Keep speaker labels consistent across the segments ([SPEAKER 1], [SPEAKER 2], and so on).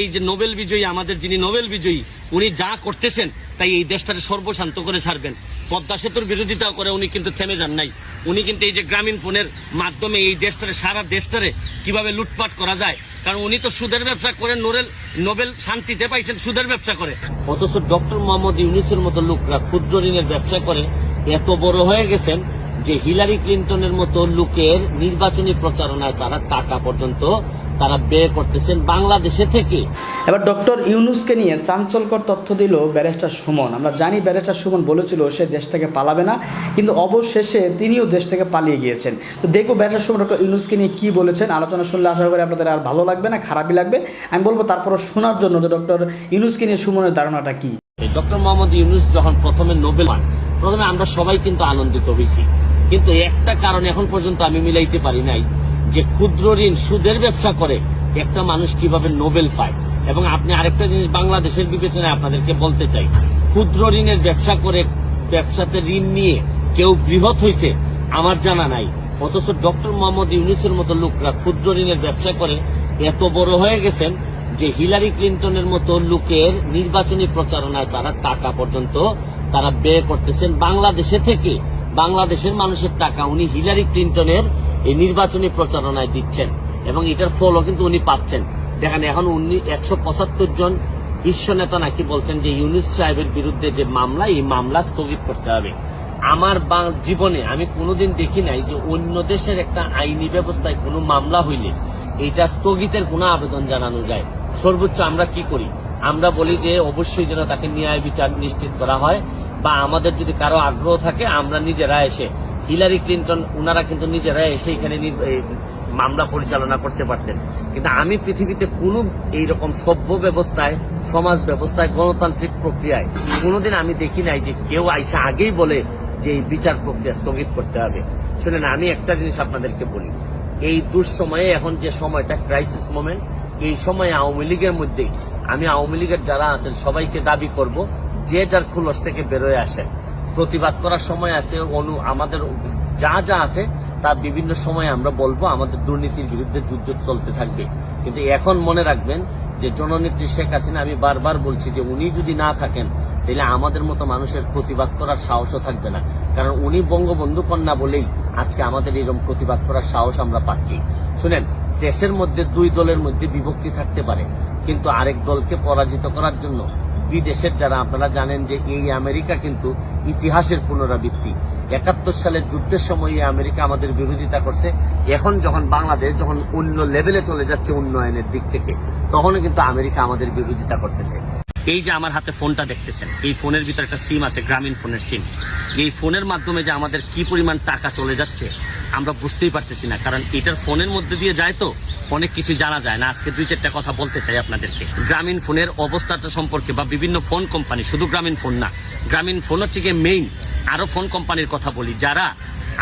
[SPEAKER 1] এই যে নোবেল বিজয়ী আমাদের যিনি নোবেল বিজয়ী, উনি যা করতেছেন, তাই এই দেশটাকে সর্বশান্ত করে ছাড়বেন। পদ্মা সেতুর বিরোধিতা করে উনি কিন্তু থেমে যান নাই। উনি কিন্তু এই যে গ্রামীণ ফোনের মাধ্যমে এই দেশটারে, সারা দেশটারে কীভাবে লুটপাট করা যায়, কারণ উনি তো সুদের ব্যবসা করে নোবেল নোবেল শান্তিতে পাইছেন, সুদের ব্যবসা করে। অথচ ডক্টর মোহাম্মদ ইউনিসের মতো লোকরা ক্ষুদ্র ঋণের ব্যবসা করে, এত বড় হয়ে গেছেন যে হিলারি ক্লিন্টনের মতো লোকের নির্বাচনী প্রচারণায় তারা টাকা পর্যন্ত তারা ব্যয় করতেছেন বাংলাদেশে থেকে।
[SPEAKER 2] এবার ডক্টর ইউনুসকে নিয়ে চাঞ্চল্যকর তথ্য দিল ব্যারিস্টার সুমন। আমরা জানি ব্যারিস্টার সুমন বলেছিল সে দেশ থেকে পালাবে না। কিন্তু অবশেষে তিনিও দেশ থেকে পালিয়ে গিয়েছেন। তো দেখব ব্যারিস্টার সুমন ডক্টর ইউনুসকে নিয়ে কী বলেছেন। আলোচনা শুনলে আশা করি আপনাদের আর ভালো লাগবে না খারাপই লাগবে। আমি বলব তারপরও শোনার জন্য যে ডক্টর ইউনুসকে নিয়ে সুমনের ধারণাটা কী?
[SPEAKER 1] ডক্টর মোহাম্মদ ইউনুস যখন প্রথমে নোবেল পান প্রথমে আমরা সবাই কিন্তু আনন্দিত হয়েছি। কিন্তু একটা কারণ এখন পর্যন্ত আমি মিলাইতে পারি নাই। যে ক্ষুদ্র ঋণ সুদের ব্যবসা করে, একটা মানুষ কীভাবে নোবেল পায়? এবং আপনি আরেকটা জিনিস বাংলাদেশের বিবেচনায় আপনাদেরকে বলতে চাই। ক্ষুদ্র ঋণের ব্যবসা করে, ব্যবসাতে ঋণ নিয়ে কেউ বৃহৎ হয়েছে, আমার জানা নাই। অথচ ডক্টর মোহাম্মদ ইউনুসের মতো লোকরা ক্ষুদ্র ঋণের ব্যবসা করে, এত বড় হয়ে গেছেন যে হিলারি ক্লিন্টনের মতো লোকের নির্বাচনী প্রচারণায় তারা টাকা পর্যন্ত তারা ব্যয় করতেছেন। বাংলাদেশে থেকে, বাংলাদেশের মানুষের টাকা উনি হিলারি ক্লিন্টনের এই নির্বাচনী প্রচারণায় দিচ্ছেন এবং এটার ফলও কিন্তু উনি পাচ্ছেন। দেখেন, এখন উনি একশো পঁচাত্তর জন বিশ্ব নেতা নাকি বলছেন যে ইউনুস সাহেবের বিরুদ্ধে যে মামলা, এই মামলা স্থগিত করতে হবে। আমার জীবনে আমি কোনোদিন দেখি নাই যে অন্য দেশের একটা আইনি ব্যবস্থায় কোনো মামলা হইলে এটা স্থগিতের কোনো আবেদন জানানো যায়। সর্বোচ্চ আমরা কি করি? আমরা বলি যে অবশ্যই যেন তাকে ন্যায় বিচার নিশ্চিত করা হয় বা আমাদের যদি কারও আগ্রহ থাকে, আমরা নিজেরা এসে হিলারি ক্লিন্টন, উনারা কিন্তু নিজেরা এসে এখানে মামলা পরিচালনা করতে পারতেন। কিন্তু আমি পৃথিবীতে কোনো এইরকম সভ্য ব্যবস্থায়, সমাজ ব্যবস্থায়, গণতান্ত্রিক প্রক্রিয়ায় কোনোদিন আমি দেখি নাই যে কেউ আইসা আগেই বলে যে এই বিচার প্রক্রিয়া স্থগিত করতে হবে। শুনেন, আমি একটা জিনিস আপনাদেরকে বলি। এই দুঃসময়ে এখন যে সময়টা ক্রাইসিস মোমেন্ট এই সময়ে আওয়ামী লীগের মধ্যেই আমি আওয়ামী লীগের যারা আছেন সবাইকে দাবি করব, যে যার খুলস থেকে বেরোয় আসেন প্রতিবাদ করার সময় আছে, অনু, আমাদের যা যা আছে তা বিভিন্ন সময় আমরা বলব আমাদের দুর্নীতির বিরুদ্ধে যুদ্ধ চলতে থাকবে। কিন্তু এখন মনে রাখবেন যে জননেত্রী শেখ হাসিনা, আমি বারবার বলছি যে উনি যদি না থাকেন, তাহলে আমাদের মতো মানুষের প্রতিবাদ করার সাহসও থাকবে না। কারণ উনি বঙ্গবন্ধু কন্যা বলেই আজকে আমাদের এরকম প্রতিবাদ করার সাহস আমরা পাচ্ছি। শুনেন, দেশের মধ্যে দুই দলের মধ্যে বিভক্তি থাকতে পারে, কিন্তু আরেক দলকে পরাজিত করার জন্য বিদেশের যারা, আপনারা জানেন যে এই আমেরিকা কিন্তু ইতিহাসের পুনরাবৃত্তি। একাত্তর সালের যুদ্ধের সময় আমেরিকা আমাদের বিরোধিতা করছে। এখন যখন বাংলাদেশ যখন অন্য লেভেলে চলে যাচ্ছে উন্নয়নের দিক থেকে, তখনও কিন্তু আমেরিকা আমাদের বিরোধিতা করতেছে। এই যে আমার হাতে ফোনটা দেখতেছেন, এই ফোনের ভিতরে একটা সিম আছে, গ্রামীণ ফোনের সিম। এই ফোনের মাধ্যমে যে আমাদের কি পরিমাণ টাকা চলে যাচ্ছে আমরা বুঝতেই পারতেছি না, কারণ এটার ফোনের মধ্যে দিয়ে যায় তো, অনেক কিছু জানা যায় না। আজকে দুই চারটা কথা বলতে চাই আপনাদেরকে। গ্রামীণ ফোনের অবস্থাটা সম্পর্কে বা বিভিন্ন ফোন কোম্পানি, শুধু গ্রামীণ ফোন না, গ্রামীণ ফোন হচ্ছে গিয়ে মেইন আরও ফোন কোম্পানির কথা বলি, যারা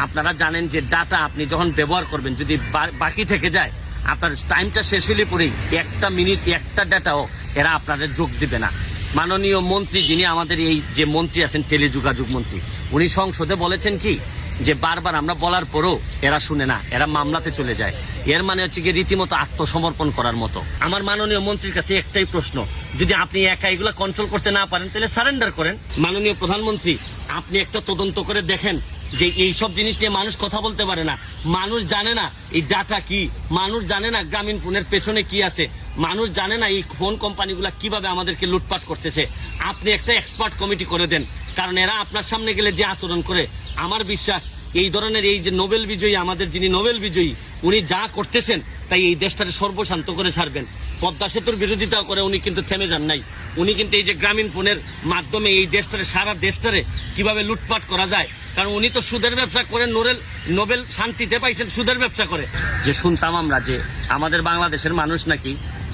[SPEAKER 1] আপনারা জানেন যে ডাটা আপনি যখন ব্যবহার করবেন, যদি বাকি থেকে যায়, আপনার টাইমটা শেষ হলে পরেই একটা মিনিট একটা ডাটাও এরা আপনাদের যোগ দিবে না। মাননীয় মন্ত্রী যিনি আমাদের এই যে মন্ত্রী আছেন, টেলিযোগাযোগ মন্ত্রী, উনি সংসদে বলেছেন কি যে বারবার আমরা বলার পরও এরা শুনে না, এরা মামলাতে চলে যায়। এর মানে হচ্ছে কি রীতিমতো আত্মসমর্পণ করার মতো। আমার মাননীয় মন্ত্রীর কাছে একটাই প্রশ্ন, যদি আপনি একা এগুলা কন্ট্রোল করতে না পারেন, তাহলে সারেন্ডার করেন। মাননীয় প্রধানমন্ত্রী, আপনি একটা তদন্ত করে দেখেন যে এই সব জিনিস নিয়ে মানুষ কথা বলতে পারে না। মানুষ জানে না এই ডাটা কি, মানুষ জানে না গ্রামীণ ফোনের পেছনে কি আছে, মানুষ জানে না এই ফোন কোম্পানিগুলা কীভাবে আমাদেরকে লুটপাট করতেছে। আপনি একটা এক্সপার্ট কমিটি করে দেন, কারণ এরা আপনার সামনে গেলে যে আচরণ করে আমার বিশ্বাস, এই ধরনের এই যে নোবেল বিজয়ী আমাদের যিনি নোবেল বিজয়ী, উনি যা করতেছেন, তাই এই দেশটাকে সর্বশান্ত করে ছাড়বেন। পদ্মা সেতুর বিরোধিতা করে উনি কিন্তু থেমে যান নাই। উনি কিন্তু এই যে গ্রামীণ ফোনের মাধ্যমে এই দেশটারে, সারা দেশটারে কীভাবে লুটপাট করা যায়, কারণ উনি তো সুদের ব্যবসা করে, নোরেল, নোবেল শান্তিতে পাইছেন, সুদের ব্যবসা করে। যে শুনতাম আমরা যে, আমাদের বাংলাদেশের মানুষ নাকি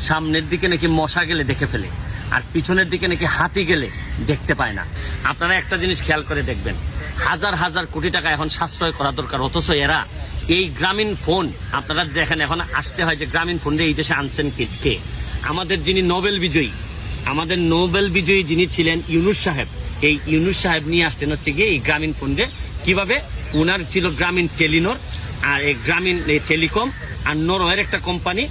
[SPEAKER 1] সামনের দিকে নাকি মশা গেলে দেখে ফেলে। আর পিছনের দিকে নাকি হাতি গেলে দেখতে পায় না। আপনারা একটা জিনিস খেয়াল করে দেখবেন। হাজার হাজার কোটি টাকা এখন সাশ্রয় করা দরকার, অথচ এরা এই গ্রামীণ ফোন, আপনারা দেখেন এখন আসতে হয় যে গ্রামীণ ফোন এই দেশে আনছেন কে? আমাদের যিনি নোবেল বিজয়ী, আমাদের নোবেল বিজয়ী যিনি ছিলেন ইউনুস সাহেব, এই ইউনুস সাহেব নিয়ে আসছেন হচ্ছে গিয়ে এই গ্রামীণ ফোনে কীভাবে? উনার ছিল গ্রামীণ টেলিনোর, আর এই গ্রামীণ এই টেলিকম, আর নরওয়ের একটা কোম্পানি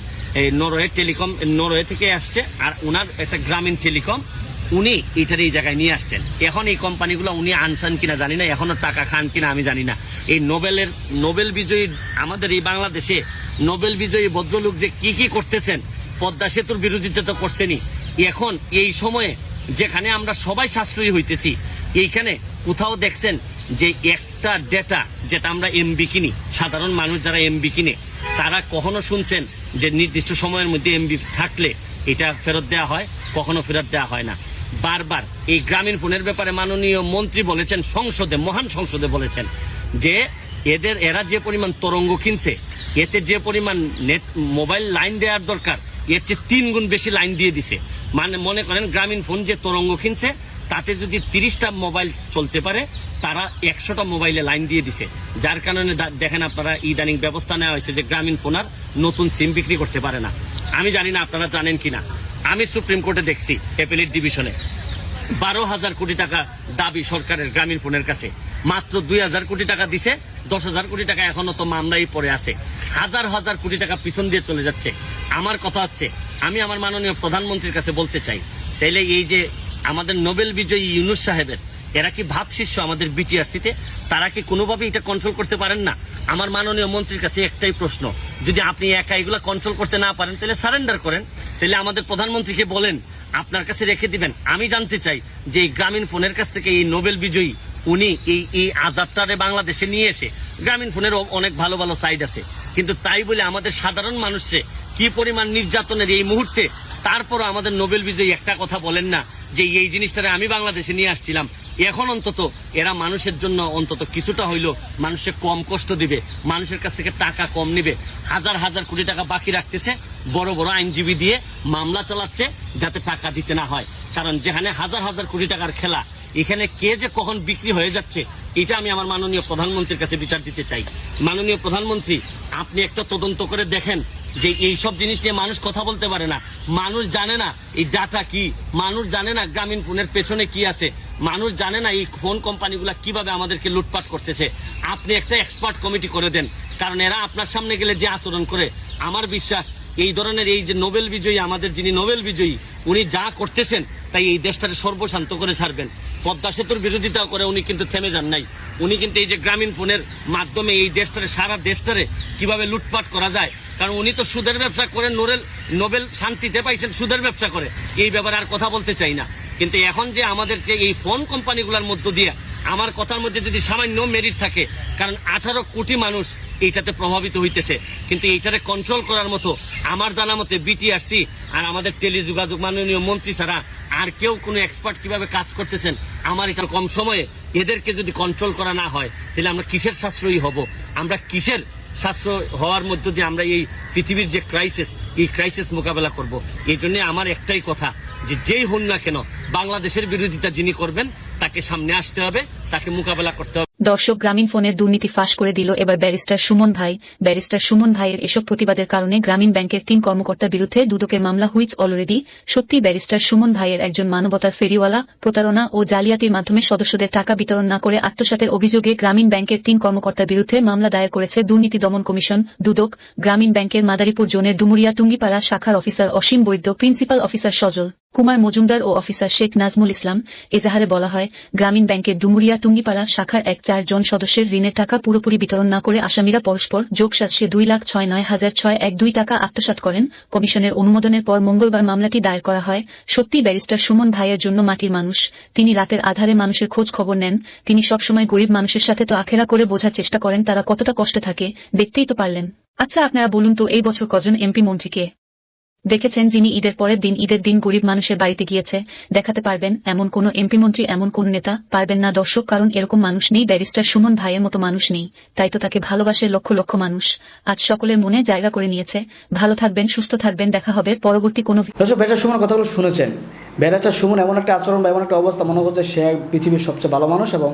[SPEAKER 1] নরওয়ে টেলিকম, নরওয়ে থেকে আসছে, আর ওনার একটা গ্রামীণ টেলিকম, উনি এটার এই জায়গায় নিয়ে আসছেন। এখন এই কোম্পানিগুলো উনি আনছেন কিনা জানি না এখনও টাকা খান কিনা আমি জানি না। এই নোবেলের, নোবেল বিজয়ী, আমাদের এই বাংলাদেশে নোবেল বিজয়ী ভদ্রলোক যে কি কি করতেছেন, পদ্মা সেতুর বিরোধিতা তো করছেনই। এখন এই সময়ে যেখানে আমরা সবাই সাশ্রয়ী হইতেছি, এইখানে কোথাও দেখছেন যে একটা ডেটা যেটা আমরা এমবি কিনি, সাধারণ মানুষ যারা এমবি কিনে, তারা কখনো শুনছেন যে নির্দিষ্ট সময়ের মধ্যে এমবি থাকলে এটা ফেরত দেওয়া হয়, কখনো ফেরত দেওয়া হয় না। বারবার এই গ্রামীণ ফোনের ব্যাপারে মাননীয় মন্ত্রী বলেছেন, সংসদে, মহান সংসদে বলেছেন যে এদের, এরা যে পরিমাণ তরঙ্গ কিনছে, এতে যে পরিমাণ নেট মোবাইল লাইন দেওয়ার দরকার, এর চেয়ে তিন গুণ বেশি লাইন দিয়ে দিছে। মানে মনে করেন গ্রামীণ ফোন যে তরঙ্গ কিনছে তাতে যদি তিরিশটা মোবাইল চলতে পারে, তারা একশোটা মোবাইলে লাইন দিয়ে দিছে। যার কারণে দেখেন আপনারা ইদানিং ব্যবস্থা নেওয়া হয়েছে যে গ্রামীণ ফোন আর নতুন সিম বিক্রি করতে পারে না। আমি জানি না আপনারা জানেন কিনা। আমি সুপ্রিম কোর্টে দেখছি অ্যাপেলের ডিভিশনে। বারো হাজার কোটি টাকা দাবি সরকারের গ্রামীণ ফোনের কাছে। মাত্র দুই হাজার কোটি টাকা দিছে, দশ হাজার কোটি টাকা এখনও তো মামলাই পড়ে আছে। হাজার হাজার কোটি টাকা পিছন দিয়ে চলে যাচ্ছে। আমার কথা হচ্ছে, আমি আমার মাননীয় প্রধানমন্ত্রীর কাছে বলতে চাই, তাইলে এই যে আমাদের নোবেল বিজয়ী ইউনুস সাহেবের। এরা কি ভাব শীর্ষ আমাদের বিটিআরসিতে? তারা কি কোনোভাবে এটা কন্ট্রোল করতে পারেন না? আমার মাননীয় মন্ত্রীর কাছে একটাই প্রশ্ন, যদি আপনি একা এগুলো কন্ট্রোল করতে না পারেন, তাহলে সারেন্ডার করেন। তাহলে আমাদের প্রধানমন্ত্রীকে বলেন, আপনার কাছে রেখে দিবেন। আমি জানতে চাই যে এই গ্রামীণ ফোনের কাছ থেকে এই নোবেল বিজয়ী, উনি এই এই আজাবটারে বাংলাদেশে নিয়ে এসে, গ্রামীণ ফোনের অনেক ভালো ভালো সাইড আছে। কিন্তু তাই বলে আমাদের সাধারণ মানুষে কি পরিমাণ নির্যাতনের এই মুহূর্তে, তারপরও আমাদের নোবেল বিজয়ী একটা কথা বলেন না যে এই জিনিসটারে আমি বাংলাদেশে নিয়ে আসছিলাম, এখন অন্তত এরা মানুষের জন্য অন্তত কিছুটা হইল মানুষে কম কষ্ট দিবে, মানুষের কাছ থেকে টাকা কম নিবে, হাজার হাজার কোটি টাকা বাকি রাখতেছে, বড় বড় আইনজীবী দিয়ে মামলা চালাচ্ছে যাতে টাকা দিতে না হয়। কারণ যেখানে হাজার হাজার কোটি টাকার খেলা, এখানে কে যে কখন বিক্রি হয়ে যাচ্ছে, এটা আমি আমার মাননীয় প্রধানমন্ত্রীর কাছে বিচার দিতে চাই। মাননীয় প্রধানমন্ত্রী, আপনি একটা তদন্ত করে দেখেন যে এই সব জিনিস নিয়ে মানুষ কথা বলতে পারে না। মানুষ জানে না এই ডাটা কি। মানুষ জানে না গ্রামীণ ফোনের পেছনে কি আছে। মানুষ জানে না এই ফোন কোম্পানিগুলো কীভাবে আমাদেরকে লুটপাট করতেছে। আপনি একটা এক্সপার্ট কমিটি করে দেন। কারণ এরা আপনার সামনে গেলে যে আচরণ করে, আমার বিশ্বাস এই ধরনের এই যে নোবেল বিজয়ী, আমাদের যিনি নোবেল বিজয়ী, উনি যা করতেছেন, তাই এই দেশটাকে সর্বশান্ত করে ছাড়বেন। পদ্মা সেতুর বিরোধিতা করে উনি কিন্তু থেমে যান নাই। উনি কিন্তু এই যে গ্রামীণ ফোনের মাধ্যমে এই দেশটারে, সারা দেশটারে কীভাবে লুটপাট করা যায়? কারণ উনি তো সুদের ব্যবসা করে, নোরেল, নোবেল শান্তিতে পাইছেন, সুদের ব্যবসা করে। এই ব্যাপারে আর কথা বলতে চাই না। কিন্তু এখন যে আমাদেরকে এই ফোন কোম্পানিগুলোর মধ্য দিয়ে আমার কথার মধ্যে যদি সামান্য মেরিট থাকে, কারণ আঠারো কোটি মানুষ এইটাতে প্রভাবিত হইতেছে। কিন্তু এইটারে কন্ট্রোল করার মতো আমার জানা মতে বিটিআরসি আর আমাদের টেলিযোগাযোগ মাননীয় মন্ত্রী ছাড়া আর কেউ কোনো এক্সপার্ট কীভাবে কাজ করতেছেন? আমার এটা কম সময়ে। এদেরকে যদি কন্ট্রোল করা না হয়, তাহলে আমরা কিসের সাশ্রয়ী হব? আমরা কিসের সাশ্রয় হওয়ার মধ্য দিয়ে আমরা এই পৃথিবীর যে ক্রাইসিস এই ক্রাইসিস মোকাবেলা করব? এই জন্যে আমার একটাই কথা যে যেই হন না কেন, বাংলাদেশের বিরোধিতা যিনি করবেন, তাকে সামনে আসতে হবে, তাকে মোকাবেলা করতে হবে।
[SPEAKER 3] দর্শক গ্রামীণ ফোনের দুর্নীতি ফাঁস করে দিল এবার ব্যারিস্টার সুমন ভাই। ব্যারিস্টার সুমন ভাইয়ের এসব প্রতিবাদের কারণে গ্রামীণ ব্যাংকের তিন কর্মকর্তার বিরুদ্ধে দুদকের মামলা হুইচ অলরেডি। সত্যি ব্যারিস্টার সুমন ভাইয়ের একজন মানবতার ফেরিওয়ালা, প্রতারণা ও জালিয়াতির মাধ্যমে সদস্যদের টাকা বিতরণ না করে আত্মসাতের অভিযোগে গ্রামীণ ব্যাংকের তিন কর্মকর্তার বিরুদ্ধে মামলা দায়ের করেছে দুর্নীতি দমন কমিশন, দুদক, গ্রামীণ ব্যাংকের মাদারীপুর জোনের ডুমুরিয়া টুঙ্গিপাড়া শাখার officer Asim Baidya, principal officer Sajal. Kumar Majumdar ও অফিসার শেখ নাজমুল ইসলাম এজাহারে বলা হয়, গ্রামীণ ব্যাংকের ডুমুরিয়া টুঙ্গিপাড়া শাখার এক চারজন সদস্যের ঋণের টাকা পুরোপুরি বিতরণ না করে আসামিরা পরস্পর যোগসাজশে দুই লাখ ছয় নয় হাজার ছয় এক দুই টাকা আত্মসাৎ করেন। কমিশনের অনুমোদনের পর মঙ্গলবার মামলাটি দায়ের করা হয়। সত্যি ব্যারিস্টার সুমন ভাইয়ের জন্য মাটির মানুষ। তিনি রাতের আধারে মানুষের খোঁজ খবর নেন। তিনি সবসময় গরিব মানুষের সাথে তো আখেরা করে বোঝার চেষ্টা করেন, তারা কতটা কষ্টে থাকে দেখতেই তো পারলেন। আচ্ছা আপনারা বলুন তো, এই বছর কজন এমপি মন্ত্রীকে? দেখেছেন যিনি ঈদের পরের দিন, ঈদের দিন গরিব মানুষের বাড়িতে গিয়েছে, দেখাতে পারবেন, এমন কোন এমপি মন্ত্রী, এমন কোন নেতা পারবেন না দর্শক, কারণ এরকম মানুষ নেই, ব্যারিস্টার সুমন ভাইয়ের মতো মানুষ নেই। তাই তো তাকে ভালোবাসে লক্ষ লক্ষ মানুষ। আজ সকলের মনে জায়গা করে নিয়েছে। ভালো থাকবেন, সুস্থ থাকবেন, দেখা হবে পরবর্তী কোনো
[SPEAKER 2] সুমন কথাগুলো শুনেছেন। ব্যারিস্টার সুমন এমন একটা আচরণ বা এমন একটা অবস্থা মনে হচ্ছে সে পৃথিবীর সবচেয়ে ভালো মানুষ এবং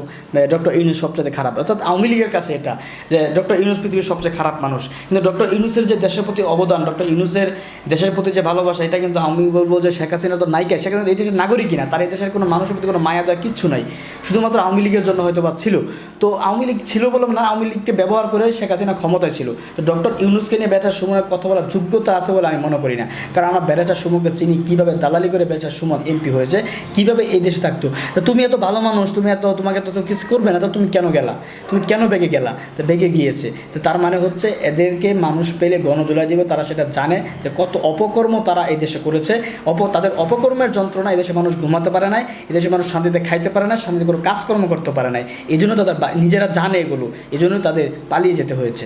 [SPEAKER 2] ডক্টর ইউনুস সবচেয়ে খারাপ। অর্থাৎ আওয়ামী লীগের কাছে এটা, যে ডক্টর ইউনুস পৃথিবীর সবচেয়ে খারাপ মানুষ। কিন্তু ডক্টর ইউনুসের যে দেশের প্রতি অবদান, ডক্টর ইউনুসের দেশের প্রতি যে ভালোবাসা, এটা কিন্তু আমি বলব যে শেখ হাসিনা তো নায়িকা শেখ হাসিনা এই দেশের নাগরিকই না তার এই দেশের কোনো মানুষের প্রতি কোনো মায়া দেওয়া কিচ্ছু নাই। শুধুমাত্র আওয়ামী লীগের জন্য হয়তো বা ছিল। তো আওয়ামী লীগ ছিল বলে না আওয়ামী লীগকে ব্যবহার করে শেখ হাসিনা ক্ষমতায় ছিল। তো ডক্টর ইউনুসকে নিয়ে ব্যাটার সুমনের কথা বলার যোগ্যতা আছে বলে আমি মনে করি না। কারণ আমরা ব্যাটার সুমনকে চিনি কীভাবে দালালি করে ব্যাটার সুমন এমপি হয়েছে, কীভাবে এই দেশে থাকতো। তো তুমি এত ভালো মানুষ, তুমি এত, তোমাকে তো কিছু করবে না, তো তুমি কেন গেলা? তুমি কেন বেগে গেলা? তো বেগে গিয়েছে। তো তার মানে হচ্ছে এদেরকে মানুষ পেলে গণদোলা দিবে, তারা সেটা জানে যে কত অপকর্ম তারা এই দেশে করেছে। অপ তাদের অপকর্মের যন্ত্রণা এদেশে মানুষ ঘুমাতে পারে নাই, এদেশে মানুষ শান্তিতে খাইতে পারে না শান্তিতে কোনো কাজকর্ম করতে পারে নাই। এই জন্য তাদের নিজেরা জানে এগুলো এই জন্য তাদের পালিয়ে যেতে হয়েছে।